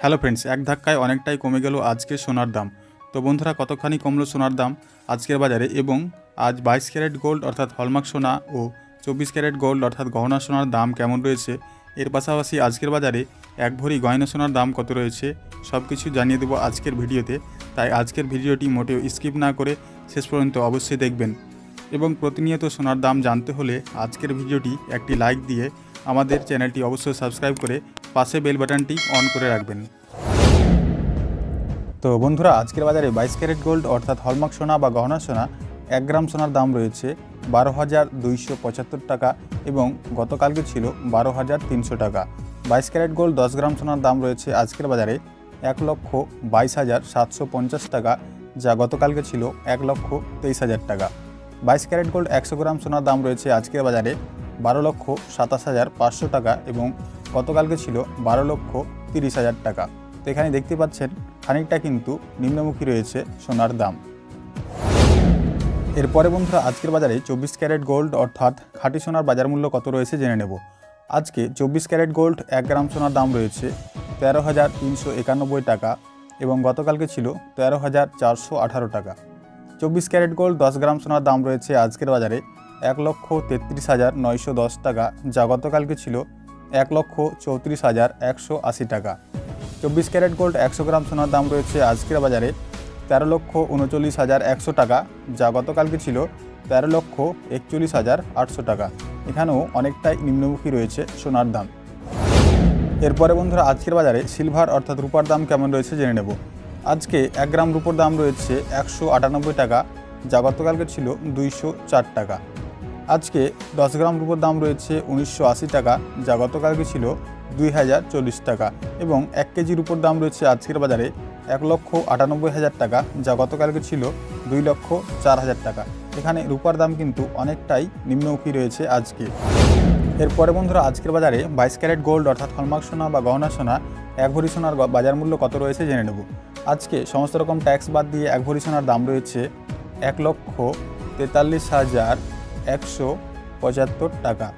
Hello friends, এক ধাক্কায় অনেকটাই কমে গেল আজকে সোনার দাম। তো বন্ধুরা, কতখানি কমলো সোনার দাম আজকের বাজারে এবং আজ বাইশ ক্যারেট গোল্ড অর্থাৎ হলমার্ক সোনা ও চব্বিশ ক্যারেট গোল্ড অর্থাৎ গহনা সোনার দাম কেমন রয়েছে? এর পাশাপাশি আজকের বাজারে এক ভরি গয়না সোনার দাম কত রয়েছে সব কিছু জানিয়ে দেবো আজকের ভিডিওতে। তাই আজকের ভিডিওটি মোটেও স্কিপ না করে শেষ পর্যন্ত অবশ্যই দেখবেন। এবং প্রতিনিয়ত সোনার দাম জানতে হলে আজকের ভিডিওটি একটি লাইক দিয়ে আমাদের চ্যানেলটি অবশ্যই সাবস্ক্রাইব করে পাশে বেল বাটনটি অন করে রাখবেন। তো বন্ধুরা, আজকের বাজারে বাইশ ক্যারেট গোল্ড অর্থাৎ হলমার্ক সোনা বা গহনা সোনা এক গ্রাম সোনার দাম রয়েছে বারো হাজার দুইশো পঁচাত্তর টাকা এবং গতকালকে ছিল বারো হাজার তিনশো টাকা। বাইশ ক্যারেট গোল্ড দশ গ্রাম সোনার দাম রয়েছে আজকের বাজারে এক লক্ষ বাইশ হাজার সাতশো পঞ্চাশ টাকা, যা গতকালকে ছিল এক লক্ষ তেইশ হাজার টাকা। বাইশ ক্যারেট গোল্ড একশো গ্রাম সোনার দাম রয়েছে আজকের বাজারে বারো লক্ষ সাতাশ হাজার পাঁচশো টাকা এবং গতকালকে ছিল বারো লক্ষ তিরিশ হাজার টাকা। তো এখানে দেখতে পাচ্ছেন, খানিকটা কিন্তু নিম্নমুখী রয়েছে সোনার দাম। এরপরে বন্ধুরা, আজকের বাজারে চব্বিশ ক্যারেট গোল্ড অর্থাৎ খাঁটি সোনার বাজার মূল্য কত রয়েছে জেনে নেব। আজকে চব্বিশ ক্যারেট গোল্ড এক গ্রাম সোনার দাম রয়েছে তেরো হাজার তিনশো একানব্বই টাকা এবং গতকালকে ছিল তেরো হাজার চারশো আঠারো টাকা। চব্বিশ ক্যারেট গোল্ড দশ গ্রাম সোনার দাম রয়েছে আজকের বাজারে এক লক্ষ তেত্রিশ হাজার নয়শো দশ টাকা, যা গতকালকে ছিল এক লক্ষ চৌত্রিশ হাজার একশো আশি টাকা। চব্বিশ ক্যারেট গোল্ড একশো গ্রাম সোনার দাম রয়েছে আজকের বাজারে তেরো লক্ষ উনচল্লিশ হাজার একশো টাকা, যা গতকালকে ছিল তেরো লক্ষ একচল্লিশ হাজার আটশো টাকা। এখানেও অনেকটাই নিম্নমুখী রয়েছে সোনার দাম। এরপরে বন্ধুরা, আজকের বাজারে সিলভার অর্থাৎ রূপার দাম কেমন রয়েছে জেনে নেব। আজকে এক গ্রাম রূপোর দাম রয়েছে একশো আটানব্বই টাকা, যা গতকালকে ছিল দুইশো চার টাকা। আজকে দশ গ্রাম রূপোর দাম রয়েছে উনিশশো আশি টাকা, যা গতকালকে ছিল দুই হাজার চল্লিশ টাকা এবং এক কেজির উপর দাম রয়েছে আজকের বাজারে এক লক্ষ আটানব্বই হাজার টাকা, যা গতকালকে ছিল দুই লক্ষ চার হাজার টাকা। এখানে রূপার দাম কিন্তু অনেকটাই নিম্নমুখী রয়েছে আজকে। এরপরে বন্ধুরা, আজকের বাজারে বাইশ ক্যারেট গোল্ড অর্থাৎ হলমার্ক সোনা বা গহনা সোনা, এক ভরি সোনার বাজার মূল্য কত রয়েছে জেনে নেব। আজকে সমস্ত রকম ট্যাক্স বাদ দিয়ে এক ভরি সোনার দাম রয়েছে এক লক্ষ তেতাল্লিশ হাজার একশো পঁচাত্তর টাকা।